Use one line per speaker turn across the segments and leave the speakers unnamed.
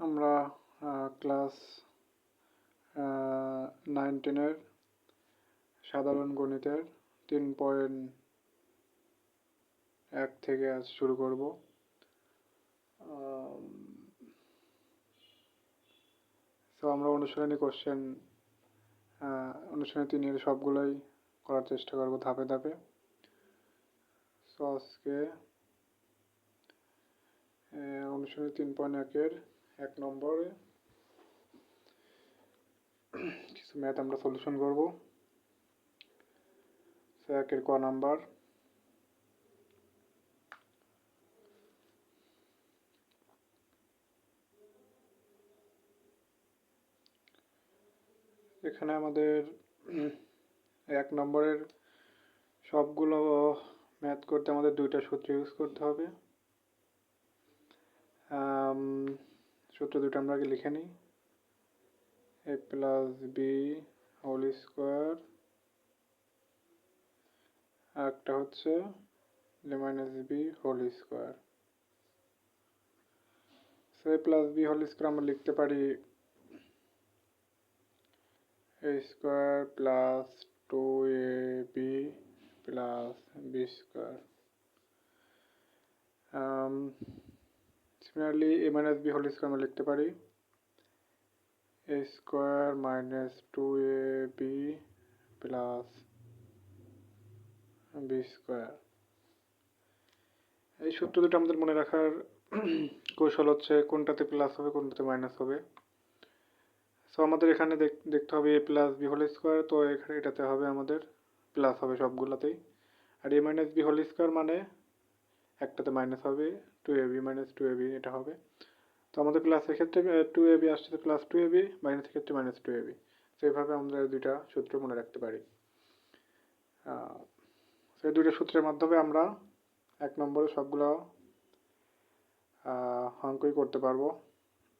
আমরা class nine টেনের সাধারণ গণিতের তিন পয়েন্ট এক থেকে আজ শুরু করব। তো আমরা অনুশীলনী কোশ্চেন অনুশীলনী তিনের সবগুলোই করার চেষ্টা করব ধাপে ধাপে। সো আজকে অনুশীলনী তিন পয়েন্ট একের এক নম্বরে কিছু ম্যাথ আমরা সলিউশন করব। একের ক নাম্বার। এখানে আমাদের এক নম্বরের সবগুলো ম্যাথ করতে আমাদের দুইটা সূত্র ইউজ করতে হবে। সূত্র দুটো আমরা আগে লিখে নিই। A plus b whole square একটা হচ্ছে a minus b whole square so a plus b whole square আমরা লিখতে পারি a square plus two a b plus b square similarly a minus b whole square আমরা লিখতে পারি। A square minus two a b plus b square এই সূত্র দুটো আমাদের মনে রাখার কৌশল হচ্ছে কোনটাতে প্লাস হবে, কোনটাতে মাইনাস হবে। সো আমাদের এখানে দেখ- দেখতে হবে a plus b whole square তো এখানে এটাতে হবে আমাদের প্লাস হবে সবগুলোতেই। আর a minus b whole square মানে একটাতে মাইনাস হবে two a b minus two a b এটা হবে। তো আমাদের প্লাসের ক্ষেত্রে টু এ বি আসছে প্লাস টু এ বি মাইনাসের ক্ষেত্রে মাইনাস টু এ বি তো এইভাবে আমরা দুইটা সূত্র মনে রাখতে পারি। সেই দুইটা সূত্রের মাধ্যমে আমরা এক নম্বরে সবগুলো অঙ্কই করতে পারব।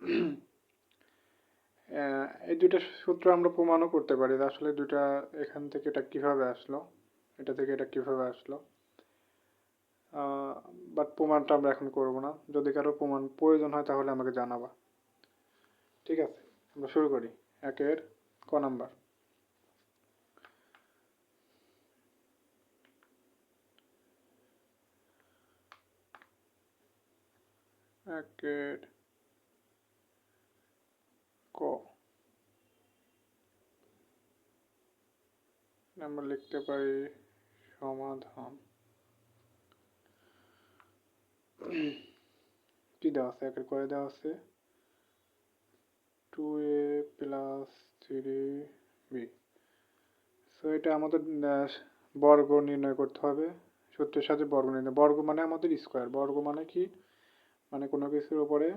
এই দুইটা সূত্র আমরা প্রমাণও করতে পারি আসলে দুইটা এখান থেকে এটা কীভাবে আসলো, এটা থেকে এটা কীভাবে আসলো। বাট প্রমাণটা আমরা এখন করব না। যদি কারও প্রমাণ প্রয়োজন হয় তাহলে আমাকে জানাবা। ঠিক আছে? আমরা শুরু করি। একের ক নাম্বার। একের ক। আমরা লিখতে পারি সমাধান। কি দেওয়া আছে? একের কয়ে দেওয়া আছে। Two a plus three b so এটা আমাদের বর্গ নির্ণয় করতে হবে। সূত্রের সাথে বর্গ নির্ণয় বর্গ মানে আমাদের স্কোয়ার বর্গ মানে কি? মানে কোনো কিছুর উপরে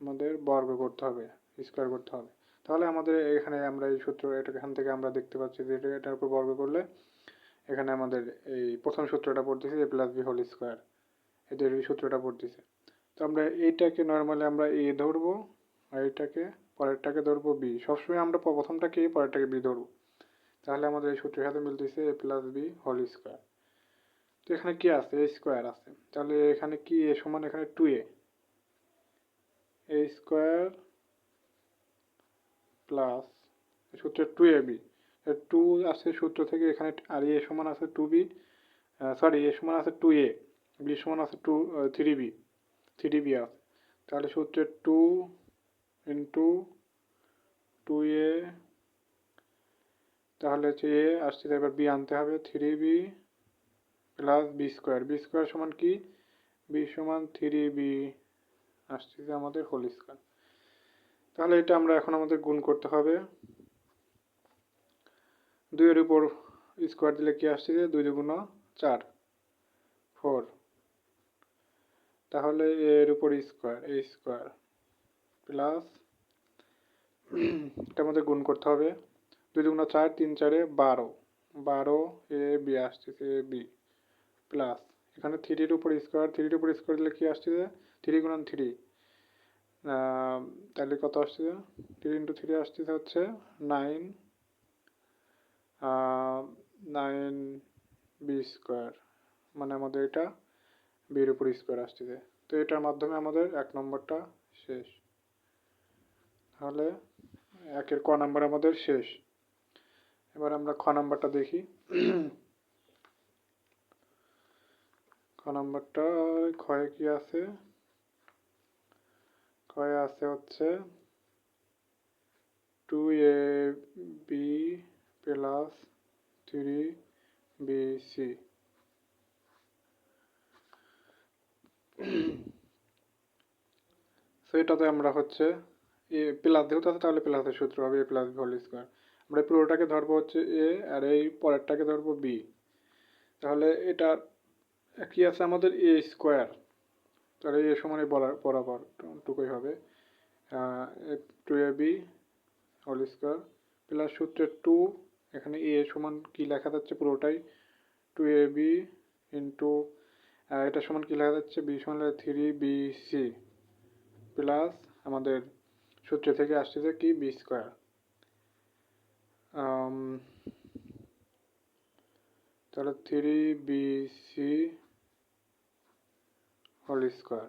আমাদের বর্গ করতে হবে স্কোয়ার করতে হবে। তাহলে আমাদের এখানে আমরা এই সূত্র এখান থেকে আমরা দেখতে পাচ্ছি যে এটা- এটার উপর বর্গ করলে এখানে আমাদের এই প্রথম সূত্রটা পড়তেছে a plus b whole square এদের সূত্রটা পড়তেছে। তো আমরা এইটাকে নর্মালি আমরা এ ধরবো আর এইটাকে পরেরটাকে ধরবো বি। সবসময় আমরা প্রথমটাকে এ, পরেরটাকে বি ধরবো। তাহলে আমাদের এই সূত্রের সাথে মিলতেছে a plus b whole square তো এখানে কি আছে? এ স্কোয়ার আছে। তাহলে এখানে কি এ সমান? এখানে two a a square plus সূত্র টু এ বি টু আছে সূত্র থেকে এখানে আর এ সমান আছে টু বি সরি এ সমান আছে টু এ বি সমান আছে two three b three b আছে। তাহলে সূত্রে টু ইন্টু টু এ তাহলে হচ্ছে এ আসছে এবার বি আনতে হবে three b plus b square b square সমান কি? বি সমান থ্রি বি আসছে আমাদের হোল স্কোয়ার তাহলে এটা আমরা এখন আমাদের গুণ করতে হবে। দুইয়ের উপর স্কোয়ার দিলে কি আসছে যে? দুই দুগুণ চার ফোর তাহলে এর উপর স্কোয়ার এ স্কোয়ার প্লাস এটা আমাদের গুণ করতে হবে দুই দুগুণ চার, তিন চারে বারো বারো এ বি আসতেছে, এ বি প্লাস এখানে থ্রির উপর স্কোয়ার থ্রির উপর স্কোয়ার দিলে কি আসছে থ্রি গুণন থ্রি তাহলে কত আসছে থ্রি ইন্টু থ্রি আসতেছে হচ্ছে নাইন নাইন বি স্কোয়ার মানে আমাদের এটা বির উপর স্কোয়ার আসতেছে তো এটার মাধ্যমে আমাদের এক নম্বরটা শেষ। তাহলে একের ক নাম্বার আমাদের শেষ। এবার আমরা খ নাম্বারটা দেখি। খ নাম্বারটা ক্ষয়ে কি আছে? ক্ষয়ে আছে হচ্ছে two a b plus three b c সেটাতে আমরা হচ্ছে এ প্লাস যেহেতু আছে তাহলে প্লাসের সূত্র হবে, a plus b whole square আমরা পুরোটাকে ধরবো হচ্ছে এ আর এই পরেরটাকে ধরবো বি তাহলে এটা কি আছে আমাদের? এ স্কোয়ার তাহলে এ সমান বরাবর টুকুই হবে। Two a b whole square plus সূত্রের টু এখানে এ সমান কি লেখা যাচ্ছে পুরোটাই? টু এ বি ইন্টু এটা সমান কি লেখা যাচ্ছে? বি সমান থ্রি বি সি প্লাস আমাদের সূত্র থেকে আসতেছে কি? বি স্কোয়ার তাহলে three b c whole square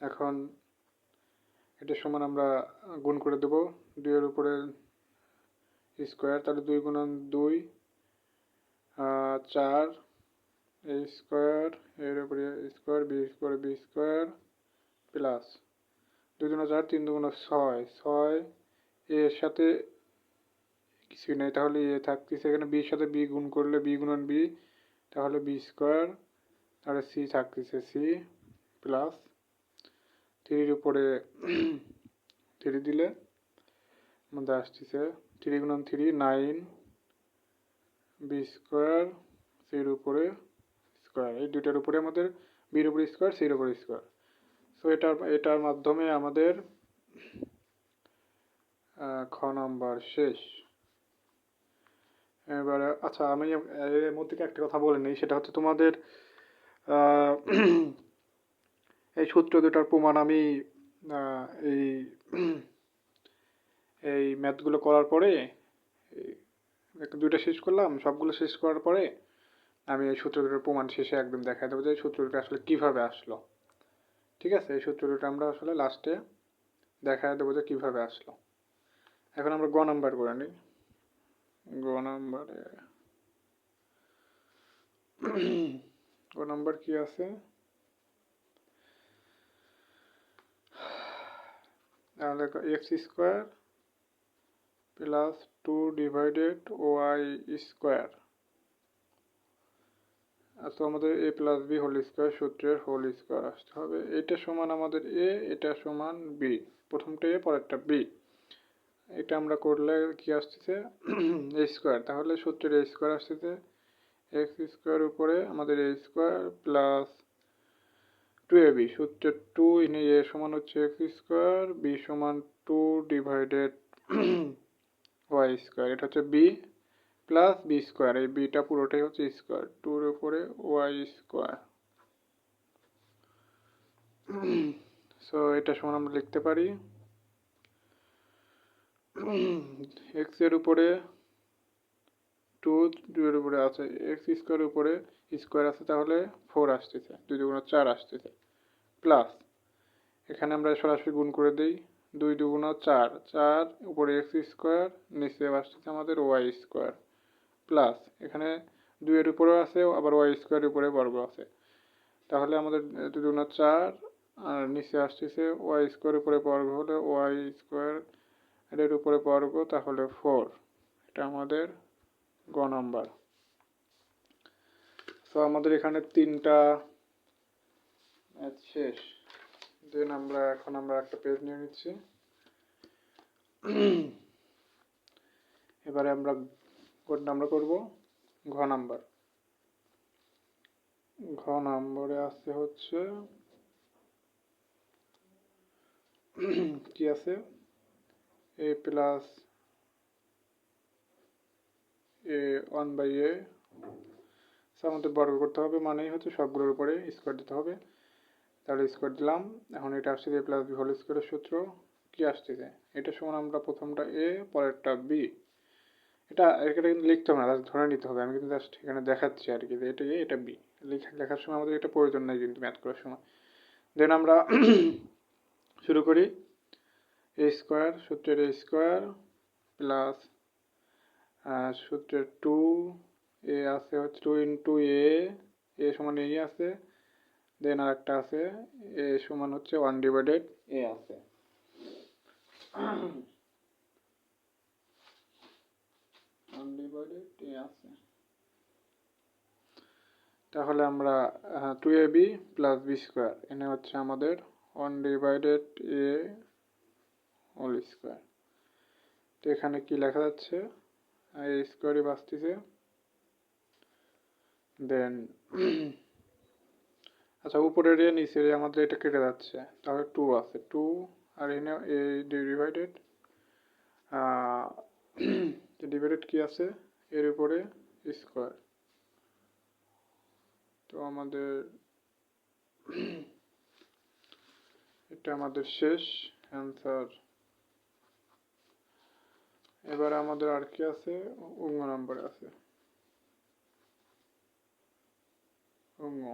এখন এটা সমান আমরা গুণ করে দেব দুইয়ের উপরে স্কোয়ার তাহলে দুই গুণন দুই চার এ স্কোয়ার এর উপরে square b square b square plus দুই দুগুণ চার, তিন দুগুণ ছয় ছয় এর সাথে কিছুই নেই, তাহলে এ থাকতেছে এখানে বির সাথে বি গুণ করলে বি গুণন বি তাহলে বি স্কোয়ার তাহলে সি থাকতেছে সি প্লাস থ্রির উপরে থ্রি দিলে আমাদের আসতেছে থ্রি গুণন থ্রি নাইন বি স্কোয়ার সির উপরে স্কোয়ার এই দুইটার উপরে আমাদের বির উপরে স্কোয়ার সির উপরে স্কোয়ার সো এটার এটার মাধ্যমে আমাদের খ নাম্বার শেষ। এবারে আচ্ছা আমি এর মধ্যে একটা কথা বলে নিই? সেটা হচ্ছে তোমাদের এই সূত্র দুটার প্রমাণ আমি এই এই ম্যাথগুলো করার পরে দুইটা শেষ করলাম, সবগুলো শেষ করার পরে আমি এই সূত্র দুটোর প্রমাণ শেষে একদম দেখাই দেবো যে সূত্র দুটো আসলে কীভাবে আসলো। ঠিক আছে? এই সূত্র দুটো আমরা আসলে লাস্টে দেখাই দেবো যে কীভাবে আসলো। এখন আমরা গ নাম্বার করে নিই। গ নাম্বারে গ নাম্বার কি আছে? তাহলে x square plus two divided y square তো আমাদের a plus b whole square সূত্রের হোল স্কোয়ার আসতে হবে। এটা সমান আমাদের এ এটা সমান বি প্রথমটা এ পরেরটা বি এটা আমরা করলে কি আসতেছে? এ স্কোয়ার তাহলে সূত্রের এ স্কোয়ার আসতেছে। এক্স স্কোয়ার উপরে আমাদের a square plus two a b সূত্রের টু ইনে এ সমান হচ্ছে এক্স স্কোয়ার বি সমান টু ডিভাইডেড ওয়াই স্কোয়ার এটা হচ্ছে বি প্লাস বি স্কোয়ার এই বিটা পুরোটাই হচ্ছে স্কোয়ার টুর উপরে ওয়াই স্কোয়ার সো এটা সমান আমরা লিখতে পারি। এক্সের উপরে টু এর উপরে আছে এক্স স্কোয়ার উপরে স্কোয়ার আছে, তাহলে ফোর আসতেছে, দুই দুগুণ চার আসতেছে। প্লাস এখানে আমরা সরাসরি গুণ করে দিই, দুই দুগুণ চার চার উপরে এক্স স্কোয়ার নিচে আসতেছে আমাদের ওয়াই স্কোয়ার প্লাস এখানে দুইয়ের উপরেও আছে, আবার ওয়াই স্কোয়ারের উপরে বর্গ আছে। তাহলে আমাদের দুগুণ চার, আর নিচে আসতেছে ওয়াই স্কোয়ার উপরে বর্গ হলে ওয়াই স্কোয়ার এর উপরে বর্গ, তাহলে ফোর এটা আমাদের গ নাম্বার সো আমাদের এখানে তিনটা শেষ। দেন আমরা, এখন আমরা একটা পেজ নিয়ে নিচ্ছি। এবারে আমরা কোড নাম্বার করব, ঘ নাম্বার ঘ নম্বরে আছে হচ্ছে, কি আছে? A plus a one by a আমাদের বর্গ করতে হবে মানেই হচ্ছে সবগুলোর উপরে স্কোয়ার দিতে হবে। তাহলে স্কোয়ার দিলাম। এখন এটা আসছে এ প্লাস বি হোল স্কোয়ারের সূত্র। কি আসতেছে এটা সমান আমরা প্রথমটা এ পরেরটা বি এটা এটা কিন্তু লিখতে হবে না ধরে নিতে হবে। আমি কিন্তু জাস্ট এখানে দেখাচ্ছি আর কি যে এটা এ এটা বি লেখা, লেখার সময় আমাদের এটা প্রয়োজন নেই কিন্তু ম্যাথ করার সময়। দেন আমরা শুরু করি। এ স্কোয়ার সূত্রের এ স্কোয়ার প্লাস সূত্রের টু এ আছে হচ্ছে টু ইন্টু এ এ সমান এই আছে। দেন আর একটা আছে এ সমান হচ্ছে ওয়ান ডিভাইডেড এ আছে। ওয়ান এ আছে। তাহলে আমরা two a b plus b square এনে হচ্ছে আমাদের one divided a whole square তো এখানে কি লেখা যাচ্ছে? এ স্কোয়ারই বাঁচতেছে। দেন আচ্ছা উপরের এ নিচের এ আমাদের এটা কেটে যাচ্ছে। তাহলে টু আছে। টু আর এনে এ ডিভাইডেড ডিভাইডেড কি আছে? এর উপরে স্কোয়ার তো আমাদের, এটা আমাদের শেষ অ্যান্সার এবার আমাদের আর কি আছে? অঙ্গ নম্বরে আছে। অঙ্গ।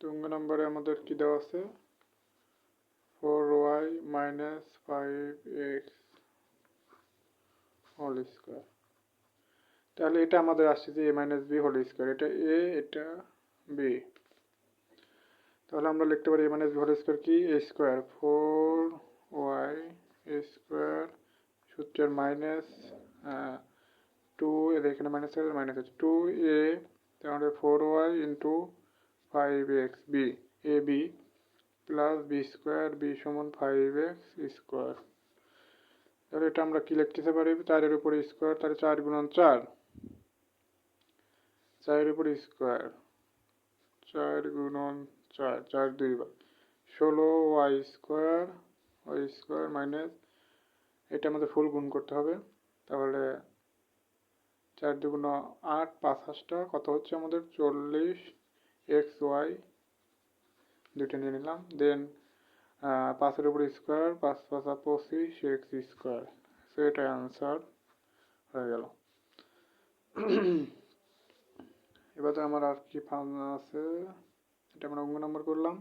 তো অঙ্গ নাম্বারে আমাদের কি দেওয়া আছে? Four y minus five x whole square. তাহলে এটা আমাদের আসছে যে a minus b whole square. এটা এ, এটা বি। তাহলে আমরা লিখতে পারি a minus b whole square কি? A square four y a square সূত্রের মাইনাস টু এর এখানে মাইনাস আছে মাইনাস আছে। টু এ, তাহলে four y into five x b. A b plus b square b সমান ফাইভ এক্স স্কোয়ার। তাহলে এটা আমরা কি লিখতে পারি চারের উপরে স্কোয়ার তাহলে চার গুণন চার। চারের উপরে স্কোয়ার চার গুণন চার চার দুই বার ষোলো y square y square minus এটা আমাদের ফুল গুণ করতে হবে। তাহলে চার দুগুণ আট পাঁচ হাঁসটা কত হচ্ছে আমাদের? চল্লিশ এক্স ওয়াই দুটো নিয়ে নিলাম। দেন পাঁচের উপর স্কোয়ার পাঁচ, পাঁচা পঁচিশ এক্স স্কোয়ার সো এটা অ্যান্সার হয়ে গেল। এবারে আমার আর কি ফার্ম আছে? এটা আমরা অঙ্গ নম্বর করলাম।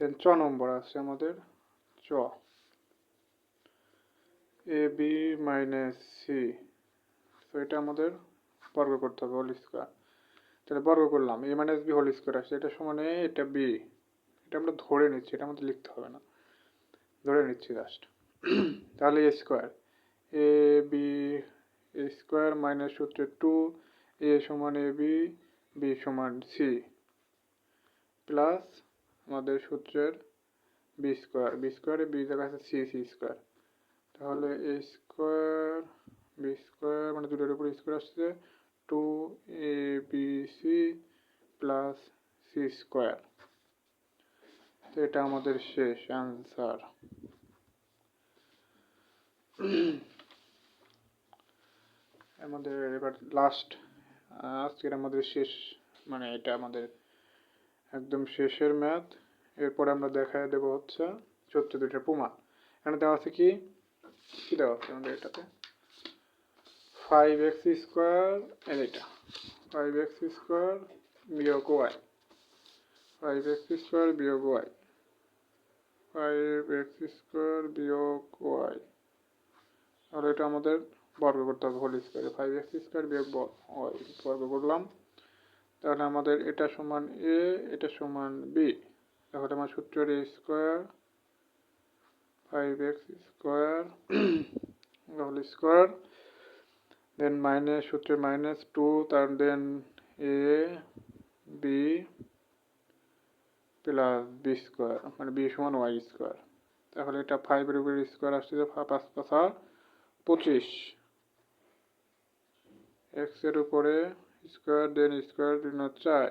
দেন চ নম্বর আছে আমাদের। চ। এ বি মাইনাস সি তো এটা আমাদের বর্গ করতে হবে হোল স্কোয়ার তাহলে বর্গ করলাম। A minus b whole square আসছে। এটা সমান এটা বি এটা আমরা ধরে নিচ্ছি, এটা আমাদের লিখতে হবে না। ধরে নিচ্ছি জাস্ট তাহলে a square a b a square minus সূত্রে টু এ সমান এ বি বি সমান সি প্লাস আমাদের সূত্রের বি স্কোয়ার বি স্কোয়ারে বি জায়গা আছে সি সি স্কোয়ার তাহলে এ স্কোয়ার বি স্কোয়ার মানে দুটোর উপর স্কোয়ার আসছে two a b c plus c square তো এটা আমাদের শেষ অ্যান্সার আমাদের এবার লাস্ট আজকের আমাদের শেষ মানে এটা আমাদের একদম শেষের ম্যাথ এরপরে আমরা দেখা দেবো হচ্ছে সত্য দুইটার প্রমাণ এখানে দেওয়া আছে কি? কি দেওয়া আছে আমাদের এটাতে? ফাইভ এক্স স্কোয়ার এটা। ফাইভ এক্স স্কোয়ার বিয়োগ ওয়াই ফাইভ এক্স স্কোয়ার বিয়োগ ওয়াই ফাইভ এক্স স্কোয়ার বিয়োগ ওয়াই। আর এটা আমাদের বর্গ করতে হবে হোল স্কোয়ারে। ফাইভ এক্স স্কোয়ার বিয়োগ ওয়াই, বর্গ করলাম। তাহলে আমাদের এটা সমান এ, এটা সমান বি। তাহলে আমার সূত্রের a square five x square whole square. Then minus সূত্রের মাইনাস টু তার then a b plus b square মানে বি সমান ওয়াই স্কোয়ার তাহলে এটা ফাইভের উপরে স্কোয়ার আসছে পাঁচ পাঁচা পঁচিশ। এক্সের উপরে স্কোয়ার দেন স্কোয়ার দিন চার।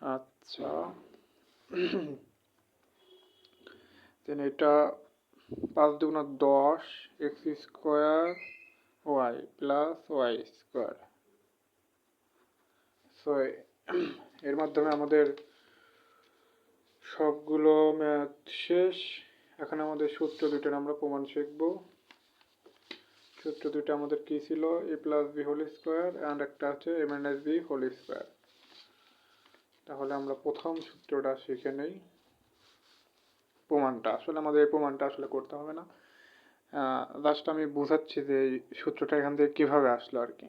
আচ্ছা। দেন এটা পাঁচ দুগুণ দশ x square y plus y square so এর মাধ্যমে আমাদের সবগুলো ম্যাথ শেষ। এখন আমাদের সূত্র দুইটার আমরা প্রমাণ শিখব। সূত্র দুইটা আমাদের কি ছিল? A plus b whole square and একটা আছে a minus b whole square তাহলে আমরা প্রথম সূত্রটা শিখে নেই। প্রমাণটা, আসলে আমাদের এই প্রমাণটা আসলে করতে হবে না। লাস্ট আমি বোঝাচ্ছি যে এই সূত্রটা এখান থেকে কীভাবে আসলো আর কি।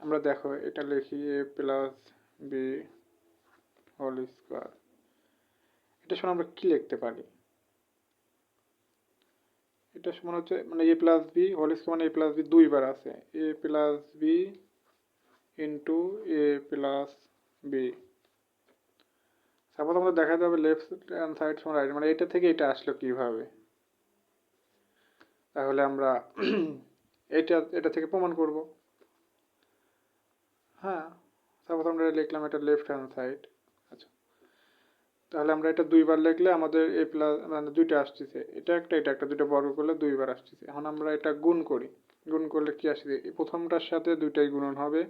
আমরা দেখো, এটা লিখি a plus b whole square এটা শুনে আমরা লিখতে পারি? এটা সমান হচ্ছে মানে a plus b whole square মানে এ প্লাস বি দুইবার আছে। A plus b into a plus b দেখা যাবে লেফট হ্যান্ড সাইড সমান রাইট মানে এটা থেকে এটা আসলো কীভাবে? তাহলে আমরা এটা এটা থেকে প্রমাণ করব। হ্যাঁ। সাপোজ আমরা লিখলাম এটা লেফট হ্যান্ড সাইড আচ্ছা। তাহলে আমরা এটা দুইবার লিখলে আমাদের এ প্লাস মানে দুইটা আসতেছে। এটা একটা এটা একটা, দুইটা বর্গ করলে দুইবার আসতেছে। এখন আমরা এটা গুণ করি। গুণ করলে কি আসছে প্রথমটার সাথে দুইটাই গুণন হবে।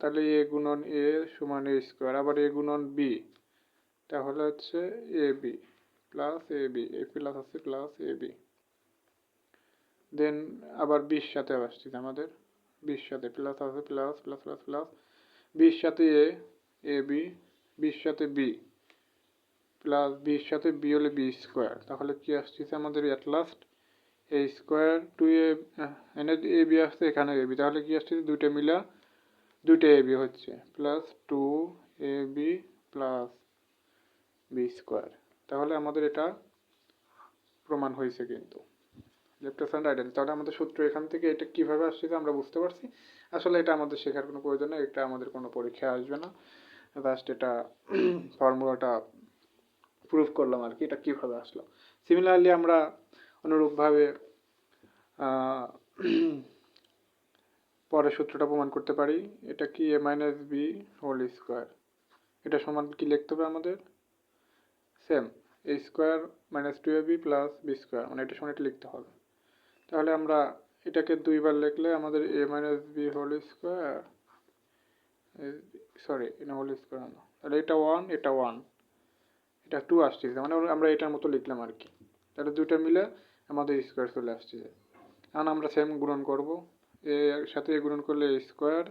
তাহলে এ গুণন এ সমান এ স্কোয়ার আবার এ গুণন বি তাহলে হচ্ছে A B plus A B A plus আছে প্লাস এ বি দেন আবার বিশ সাথে আসছে আমাদের। বিশ সাথে প্লাস আছে প্লাস প্লাস প্লাস প্লাস বিশ সাথে এ এ বি, বিশ সাথে বি প্লাস বিশ সাথে বি হলে বি স্কোয়ার তাহলে কি আসছে আমাদের at last A square two A এনে এ বি আসছে, এখানে এ বি। তাহলে কি আসছে দুইটা মিলা, দুইটা এ বি হচ্ছে plus two A B plus B square তাহলে আমাদের এটা প্রমাণ হয়েছে কিন্তু। লেফট হ্যান্ড তাহলে আমাদের সূত্র এখান থেকে এটা কীভাবে আসছে আমরা বুঝতে পারছি। আসলে এটা আমাদের শেখার কোনো প্রয়োজন নেই, এটা আমাদের কোনো পরীক্ষায় আসবে না। জাস্ট এটা ফর্মুলাটা প্রুফ করলাম আর কি, এটা কীভাবে আসলো। সিমিলারলি আমরা অনুরূপভাবে পরের সূত্রটা প্রমাণ করতে পারি। এটা কি? A minus B whole square এটা সমান কি লিখতে হবে আমাদের? Same A square minus two A B plus B square মানে এটা সমান এটা লিখতে হবে। তাহলে আমরা এটাকে দুইবার লিখলে আমাদের A minus B whole square sorry এটা হোল স্কোয়ার না তাহলে এটা ওয়ান এটা ওয়ান এটা টু আসতেছে মানে আমরা এটার মতো লিখলাম আর কি। তাহলে দুইটা মিলে আমাদের স্কোয়ার চলে আসতেছে। এখন আমরা সেম গুণন করব। এ এর সাথে এ গুণন করলে স্কোয়ার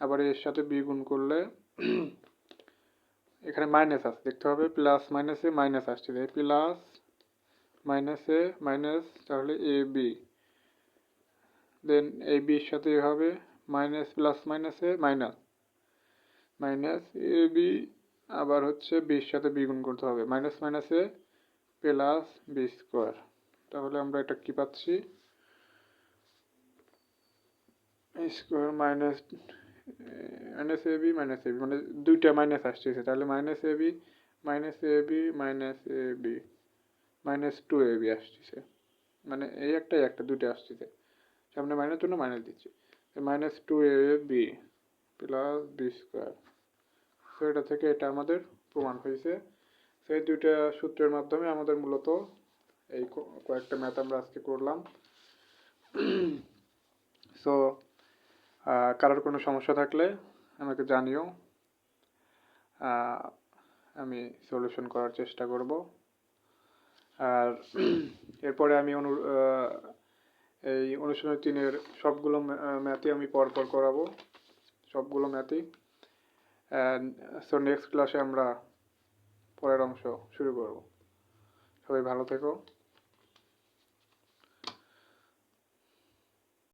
আবার এর সাথে বি গুণ করলে এখানে মাইনাস আছে, দেখতে হবে। প্লাস মাইনাসে মাইনাস আসছে প্লাস মাইনাসে মাইনাস তাহলে এ বি দেন এই বির সাথে হবে মাইনাস প্লাস মাইনাসে মাইনাস মাইনাস এ বি আবার হচ্ছে বির সাথে বি গুণ করতে হবে। মাইনাস মাইনাসে প্লাস বি স্কোয়ার তাহলে আমরা এটা কি পাচ্ছি? Square minus minus A B minus A B মানে দুইটা মাইনাস আসতেছে। তাহলে minus A B minus A B minus A B minus two A B আসতেছে। মানে এই একটা একটা, দুইটা আসতেছে। সামনে মাইনাস জন্য মাইনাস দিচ্ছি? Minus two A B plus B square তো এটা থেকে এটা আমাদের প্রমাণ হয়েছে। সেই দুইটা সূত্রের মাধ্যমে আমাদের মূলত এই কয়েকটা ম্যাথ আমরা আজকে করলাম। সো কারোর কোনো সমস্যা থাকলে আমাকে জানিও। আমি সলিউশন করার চেষ্টা করব। আর এরপরে আমি অনু এই অনুশীলনী তিনের সবগুলো ম্যাথই আমি পরপর করাবো। সবগুলো ম্যাথই। সো নেক্সট ক্লাসে আমরা পরের অংশ শুরু করব। সবাই ভালো থেকো।